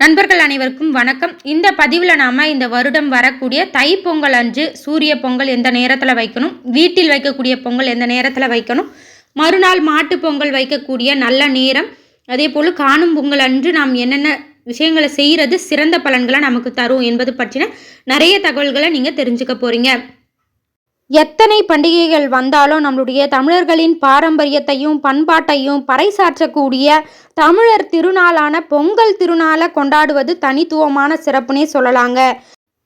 நண்பர்கள் அனைவருக்கும் வணக்கம். இந்த பதிவில் நாம் இந்த வருடம் வரக்கூடிய தை பொங்கல் அன்று சூரிய பொங்கல் எந்த நேரத்தில் வைக்கணும் வீட்டில் வைக்கக்கூடிய பொங்கல் எந்த நேரத்தில் வைக்கணும் மறுநாள் மாட்டு பொங்கல் வைக்கக்கூடிய நல்ல நேரம் அதே போல் காணும் பொங்கல் அன்று நாம் என்னென்ன விஷயங்களை செய்கிறது சிறந்த பலன்களை நமக்கு தரும் என்பது பற்றின நிறைய தகவல்களை நீங்கள் தெரிஞ்சுக்க போகிறீங்க எத்தனை பண்டிகைகள் வந்தாலும் நம்மளுடைய தமிழர்களின் பாரம்பரியத்தையும் பண்பாட்டையும் பறைசாற்றக்கூடிய தமிழர் திருநாளான பொங்கல் திருநாளை கொண்டாடுவது தனித்துவமான சிறப்புனே சொல்லலாங்க.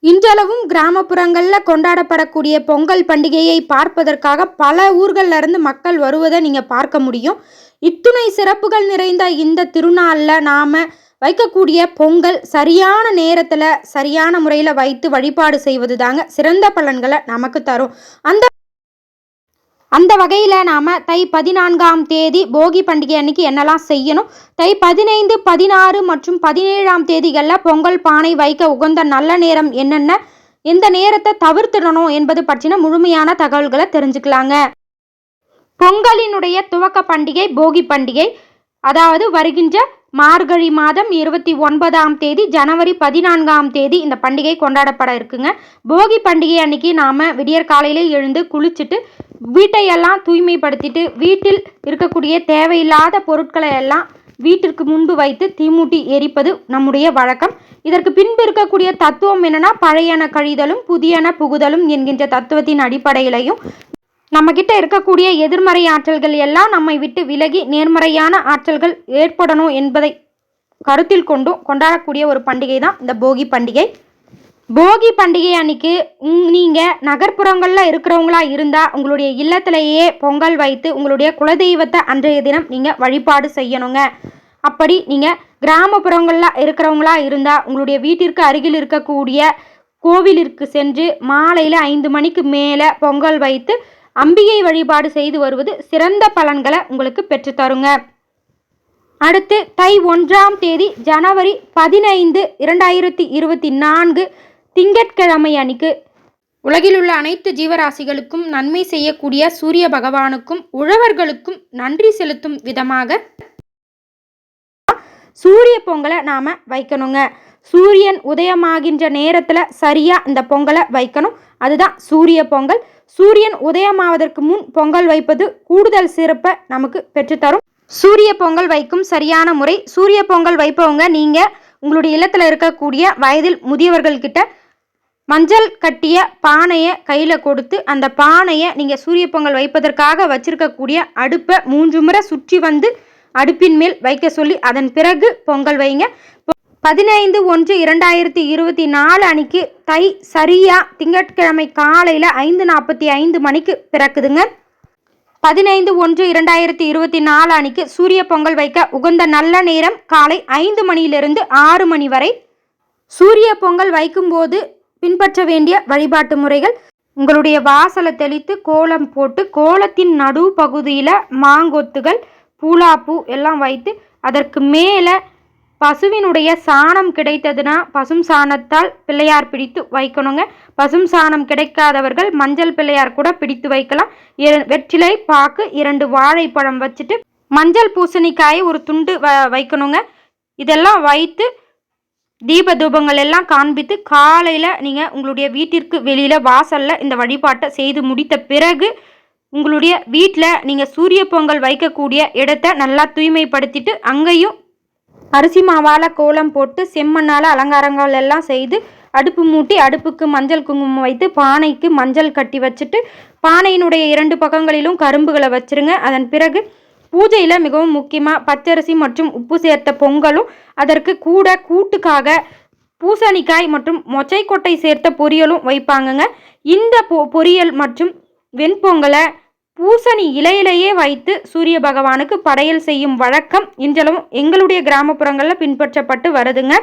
இன்றளவும் கிராமப்புறங்களில் கொண்டாடப்படக்கூடிய பொங்கல் பண்டிகையை பார்ப்பதற்காக பல ஊர்களில் இருந்து மக்கள் வருவதை நீங்கள் பார்க்க முடியும். இத்துணை சிறப்புகள் நிறைந்த இந்த திருநாளில் நாம் வைக்கக்கூடிய பொங்கல் சரியான நேரத்தில் சரியான முறையில் வைத்து வழிபாடு செய்வது தாங்க சிறந்த பலன்களை நமக்கு தரும். அந்த அந்த வகையில் நாம் தை பதினான்காம் தேதி போகி பண்டிகை அன்னைக்கு என்னெல்லாம் செய்யணும்? தை பதினைந்து பதினாறு மற்றும் பதினேழாம் தேதிகளில் பொங்கல் பானை வைக்க உகந்த நல்ல நேரம் என்னென்ன? எந்த நேரத்தை தவிர்த்திடணும் என்பது பற்றின முழுமையான தகவல்களை தெரிஞ்சுக்கலாங்க. பொங்கலினுடைய துவக்க பண்டிகை போகி பண்டிகை அதாவது வருகின்ற மார்கழி மாதம் இருபத்தி ஒன்பதாம் தேதி ஜனவரி பதினான்காம் தேதி இந்த பண்டிகை கொண்டாடப்பட இருக்குங்க. போகி பண்டிகை அன்னைக்கு நாம் விடியற் காலையிலே எழுந்து குளிச்சுட்டு வீட்டையெல்லாம் தூய்மைப்படுத்திட்டு வீட்டில் இருக்கக்கூடிய தேவையில்லாத பொருட்களை எல்லாம் வீட்டிற்கு முன்பு வைத்து தீமூட்டி எரிப்பது நம்முடைய வழக்கம். இதற்கு பின்பு இருக்கக்கூடிய தத்துவம் என்னன்னா பழையன கழிதலும் புதியன புகுதலும் என்கின்ற தத்துவத்தின் அடிப்படையிலையும் நம்மக்கிட்ட இருக்கக்கூடிய எதிர்மறை ஆற்றல்கள் எல்லாம் நம்மை விட்டு விலகி நேர்மறையான ஆற்றல்கள் ஏற்படணும் என்பதை கருத்தில் கொண்டும் கொண்டாடக்கூடிய ஒரு பண்டிகை தான் இந்த போகி பண்டிகை. போகி பண்டிகை அன்னைக்கு நீங்கள் நகர்ப்புறங்களில் இருக்கிறவங்களா இருந்தால் உங்களுடைய இல்லத்திலேயே பொங்கல் வைத்து உங்களுடைய குலதெய்வத்தை அன்றைய தினம் நீங்கள் வழிபாடு செய்யணுங்க. அப்படி நீங்கள் கிராமப்புறங்களில் இருக்கிறவங்களா இருந்தால் உங்களுடைய வீட்டிற்கு அருகில் இருக்கக்கூடிய கோவிலிற்கு சென்று மாலையில் ஐந்து மணிக்கு மேலே பொங்கல் வைத்து அம்பிகை வழிபாடு செய்து வருவது சிறந்த பலன்களை உங்களுக்கு பெற்றுத்தருங்க அடுத்து தை ஒன்றாம் தேதி ஜனவரி பதினைந்து இரண்டாயிரத்தி இருபத்தி நான்கு திங்கட்கிழமை அன்னைக்கு உலகில் உள்ள அனைத்து ஜீவராசிகளுக்கும் நன்மை செய்யக்கூடிய சூரிய பகவானுக்கும் உழவர்களுக்கும் நன்றி செலுத்தும் விதமாக சூரிய பொங்கலை நாம் வைக்கணுங்க. சூரியன் உதயமாகின்ற நேரத்தில் சரியாக இந்த பொங்கலை வைக்கணும். அதுதான் சூரிய பொங்கல். சூரியன் உதயமாவதற்கு முன் பொங்கல் வைப்பது கூடுதல் சிறப்பை நமக்கு பெற்றுத்தரும். சூரிய பொங்கல் வைக்கும் சரியான முறை சூரிய பொங்கல் வைப்பவங்க நீங்கள் உங்களுடைய இல்லத்தில் இருக்கக்கூடிய வயதில் முதியவர்கள்கிட்ட மஞ்சள் கட்டிய பானையை கையில் கொடுத்து அந்த பானையை நீங்கள் சூரிய பொங்கல் வைப்பதற்காக வச்சிருக்கக்கூடிய அடுப்பை மூன்று முறை சுற்றி வந்து அடுப்பின் மேல் வைக்க சொல்லி அதன் பிறகு பொங்கல் வைங்க. பதினைந்து ஒன்று இரண்டாயிரத்தி இருபத்தி நாலு அன்னைக்கு தை சரியா திங்கட்கிழமை காலையில் ஐந்து நாற்பத்தி ஐந்து மணிக்கு பிறக்குதுங்க. பதினைந்து ஒன்று இரண்டாயிரத்தி இருபத்தி நாலு அன்னைக்கு சூரிய பொங்கல் வைக்க உகந்த நல்ல நேரம் காலை ஐந்து மணியிலிருந்து ஆறு மணி வரை. சூரிய பொங்கல் வைக்கும்போது பின்பற்ற வேண்டிய வழிபாட்டு முறைகள். உங்களுடைய வாசலை தெளித்து கோலம் போட்டு கோலத்தின் நடு பகுதியில் மாங்கொத்துகள் பூலாப்பூ எல்லாம் வைத்து அதற்கு மேலே பசுவினுடைய சாணம் கிடைத்ததுன்னா பசும் சாணத்தால் பிள்ளையார் பிடித்து வைக்கணுங்க. பசும் சாணம் கிடைக்காதவர்கள் மஞ்சள் பிள்ளையார் கூட பிடித்து வைக்கலாம். வெற்றிலை பாக்கு இரண்டு வாழைப்பழம் வச்சுட்டு மஞ்சள் பூசணிக்காயை ஒரு துண்டு வ வைக்கணுங்க. இதெல்லாம் வைத்து தீப தூபங்கள் எல்லாம் காண்பித்து காலையில் நீங்கள் உங்களுடைய வீட்டிற்கு வெளியில் வாசலில் இந்த வழிபாட்டை செய்து முடித்த பிறகு உங்களுடைய வீட்டில் நீங்கள் சூரிய பொங்கல் வைக்கக்கூடிய இடத்த நல்லா தூய்மைப்படுத்திட்டு அங்கேயும் அரிசி மாவால் கோலம் போட்டு செம்மண்ணால் அலங்காரங்கள் எல்லாம் செய்து அடுப்பு மூட்டி அடுப்புக்கு மஞ்சள் குங்குமம் வைத்து பானைக்கு மஞ்சள் கட்டி வச்சுட்டு பானையினுடைய இரண்டு பக்கங்களிலும் கரும்புகளை வச்சுருங்க. அதன் பிறகு பூஜையில் மிகவும் முக்கியமாக பச்சரிசி மற்றும் உப்பு சேர்த்த பொங்கலும் அதற்கு கூட கூட்டுக்காக பூசணிக்காய் மற்றும் மொச்சைக்கொட்டை சேர்த்த பொரியலும் வைப்பாங்கங்க. இந்த பொ பொரியல் மற்றும் வெண்பொங்கலை பூசணி இலையிலேயே வைத்து சூரிய பகவானுக்கு படையல் செய்யும் வழக்கம் இன்றளவும் எங்களுடைய கிராமப்புறங்களில் பின்பற்றப்பட்டு வருதுங்க.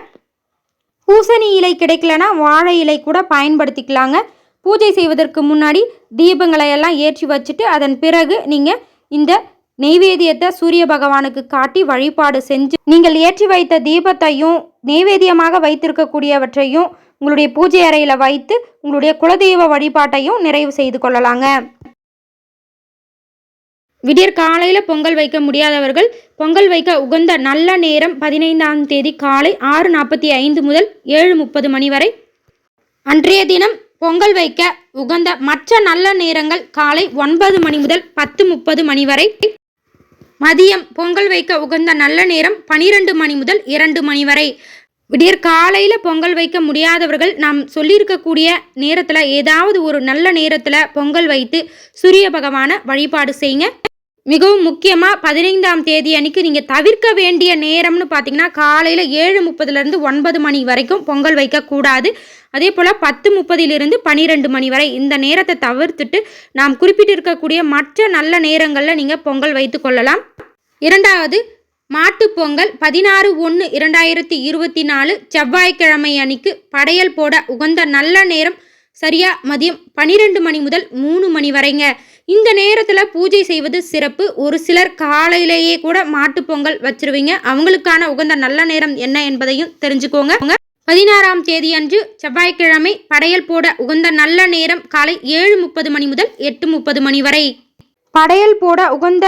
பூசணி இலை கிடைக்கலனா வாழை இலை கூட பயன்படுத்திக்கலாங்க. பூஜை செய்வதற்கு முன்னாடி தீபங்களை எல்லாம் ஏற்றி வச்சுட்டு அதன் பிறகு நீங்கள் இந்த நெய்வேதியத்தை சூரிய பகவானுக்கு காட்டி வழிபாடு செஞ்சு நீங்கள் ஏற்றி வைத்த தீபத்தையும் நெய்வேதியமாக வைத்திருக்கக்கூடியவற்றையும் உங்களுடைய பூஜை அறையில் வைத்து உங்களுடைய குலதெய்வ வழிபாட்டையும் நிறைவு செய்து கொள்ளலாங்க. விடியற் காலையில் பொங்கல் வைக்க முடியாதவர்கள் பொங்கல் வைக்க உகந்த நல்ல நேரம் பதினைந்தாம் தேதி காலை ஆறு நாற்பத்தி ஐந்து முதல் ஏழு முப்பது மணி வரை. அன்றைய தினம் பொங்கல் வைக்க உகந்த மற்ற நல்ல நேரங்கள் காலை ஒன்பது மணி முதல் பத்து முப்பது மணி வரை. மதியம் பொங்கல் வைக்க உகந்த நல்ல நேரம் பனிரெண்டு மணி முதல் இரண்டு மணி வரை. விடியற் காலையில் பொங்கல் வைக்க முடியாதவர்கள் நாம் சொல்லியிருக்கக்கூடிய நேரத்தில் ஏதாவது ஒரு நல்ல நேரத்தில் பொங்கல் வைத்து சூரிய பகவானை வழிபாடு செய்யுங்க மிகவும் முக்கியமாக பதினைந்தாம் தேதி அன்னைக்கு நீங்கள் தவிர்க்க வேண்டிய நேரம்னு பார்த்தீங்கன்னா காலையில் ஏழு முப்பதுலேருந்து ஒன்பது மணி வரைக்கும் பொங்கல் வைக்கக்கூடாது அதே போல் பத்து முப்பதிலிருந்து பன்னிரெண்டு மணி வரை இந்த நேரத்தை தவிர்த்துட்டு நாம் குறிப்பிட்டிருக்கக்கூடிய மற்ற நல்ல நேரங்களில் நீங்கள் பொங்கல் வைத்து கொள்ளலாம். இரண்டாவது மாட்டுப் பொங்கல் பதினாறு ஒன்று இரண்டாயிரத்தி இருபத்தி நாலு செவ்வாய்க்கிழமை அன்னைக்கு படையல் போட உகந்த நல்ல நேரம் சரியா மதியம் பன்னிரெண்டு மணி முதல் மூணு மணி வரைங்க. இந்த நேரத்தில் பூஜை செய்வது சிறப்பு. ஒரு சிலர் காலையிலேயே கூட மாட்டுப் பொங்கல் வச்சிருவீங்க. அவங்களுக்கான உகந்த நல்ல நேரம் என்ன என்பதையும் தெரிஞ்சுக்கோங்க. பதினாறாம் தேதி அன்று செவ்வாய்க்கிழமை படையல் போட உகந்த நல்ல நேரம் காலை ஏழு முப்பது மணி முதல் எட்டு முப்பது மணி வரை. படையல் போட உகந்த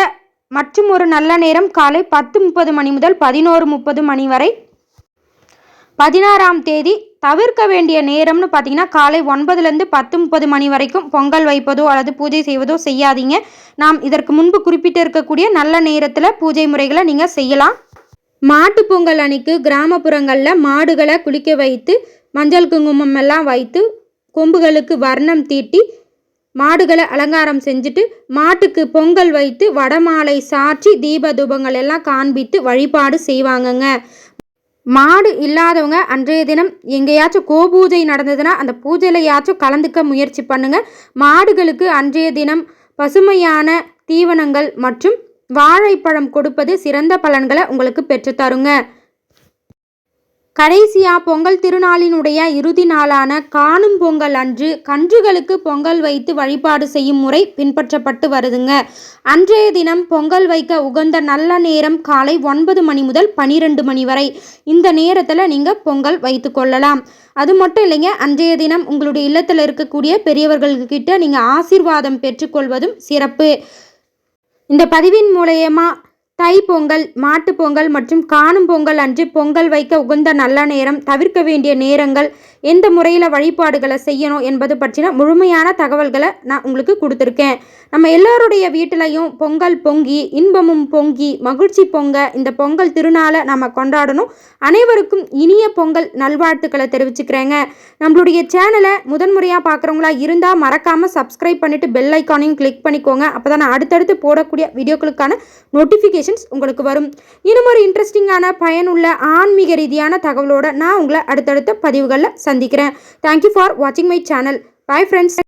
மற்றும் ஒரு நல்ல நேரம் காலை பத்து முப்பது மணி முதல் பதினோரு முப்பது மணி வரை. பதினாறாம் தேதி தவிர்க்க வேண்டிய நேரம்னு பார்த்தீங்கன்னா காலை ஒன்பதுலேருந்து பத்து முப்பது மணி வரைக்கும் பொங்கல் வைப்பதோ அல்லது பூஜை செய்வதோ செய்யாதீங்க. நாம் இதற்கு முன்பு குறிப்பிட்டு இருக்கக்கூடிய நல்ல நேரத்தில் பூஜை முறைகளை நீங்கள் செய்யலாம். மாட்டு பொங்கல் அன்னைக்கு கிராமப்புறங்களில் மாடுகளை குளிக்க வைத்து மஞ்சள் குங்குமம் எல்லாம் வைத்து கொம்புகளுக்கு வர்ணம் தீட்டி மாடுகளை அலங்காரம் செஞ்சுட்டு மாட்டுக்கு பொங்கல் வைத்து வடமாலை சாற்றி தீப தூபங்கள் எல்லாம் காண்பித்து வழிபாடு செய்வாங்கங்க. மாடு இல்லாதவங்க அன்றைய தினம் எங்கேயாச்சும் கோபூஜை நடந்ததுன்னா அந்த பூஜையிலையாச்சும் கலந்துக்க முயற்சி பண்ணுங்க. மாடுகளுக்கு அன்றைய தினம் பசுமையான தீவனங்கள் மற்றும் வாழைப்பழம் கொடுப்பது சிறந்த பலன்களை உங்களுக்கு பெற்றுத்தருங்க கடைசியா பொங்கல் திருநாளினுடைய இறுதி நாளான காணும் பொங்கல் அன்று கன்றுகளுக்கு பொங்கல் வைத்து வழிபாடு செய்யும் முறை பின்பற்றப்பட்டு வருதுங்க. அன்றைய தினம் பொங்கல் வைக்க உகந்த நல்ல நேரம் காலை ஒன்பது மணி முதல் பனிரெண்டு மணி வரை. இந்த நேரத்தில் நீங்கள் பொங்கல் வைத்து கொள்ளலாம். அது மட்டும் இல்லைங்க அன்றைய தினம் உங்களுடைய இல்லத்தில் இருக்கக்கூடிய பெரியவர்கள்கிட்ட நீங்கள் ஆசீர்வாதம் பெற்றுக்கொள்வதும் சிறப்பு. இந்த பதிவின் மூலயமா தை பொங்கல் மாட்டுப் பொங்கல் மற்றும் காணும் பொங்கல் அன்று பொங்கல் வைக்க உகந்த நல்ல நேரம் தவிர்க்க வேண்டிய நேரங்கள் எந்த முறையில் வழிபாடுகளை செய்யணும் என்பது பற்றின முழுமையான தகவல்களை நான் உங்களுக்கு கொடுத்துருக்கேன். நம்ம எல்லோருடைய வீட்டிலையும் பொங்கல் பொங்கி இன்பமும் பொங்கி மகிழ்ச்சி பொங்க இந்த பொங்கல் திருநாளை நம்ம கொண்டாடணும். அனைவருக்கும் இனிய பொங்கல் நல்வாழ்த்துக்களை தெரிவிச்சுக்கிறேங்க. நம்மளுடைய சேனலை முதன்முறையாக பார்க்குறவங்களா இருந்தால் மறக்காமல் சப்ஸ்கிரைப் பண்ணிவிட்டு பெல் ஐக்கானையும் கிளிக் பண்ணிக்கோங்க. அப்போ தான் நான் அடுத்தடுத்து போடக்கூடிய வீடியோக்களுக்கான நோட்டிஃபிகேஷன் நோட்டிஃபிகேஷன்ஸ் உங்களுக்கு வரும். இன்னும் ஒரு இன்ட்ரெஸ்டிங்கான பயனுள்ள ஆன்மீக ரீதியான தகவலோட நான் உங்களை அடுத்தடுத்த பதிவுகளில் சந்திக்கிறேன். தேங்க்யூ ஃபார் வாட்சிங் மை சேனல் பாய் ஃப்ரெண்ட்ஸ்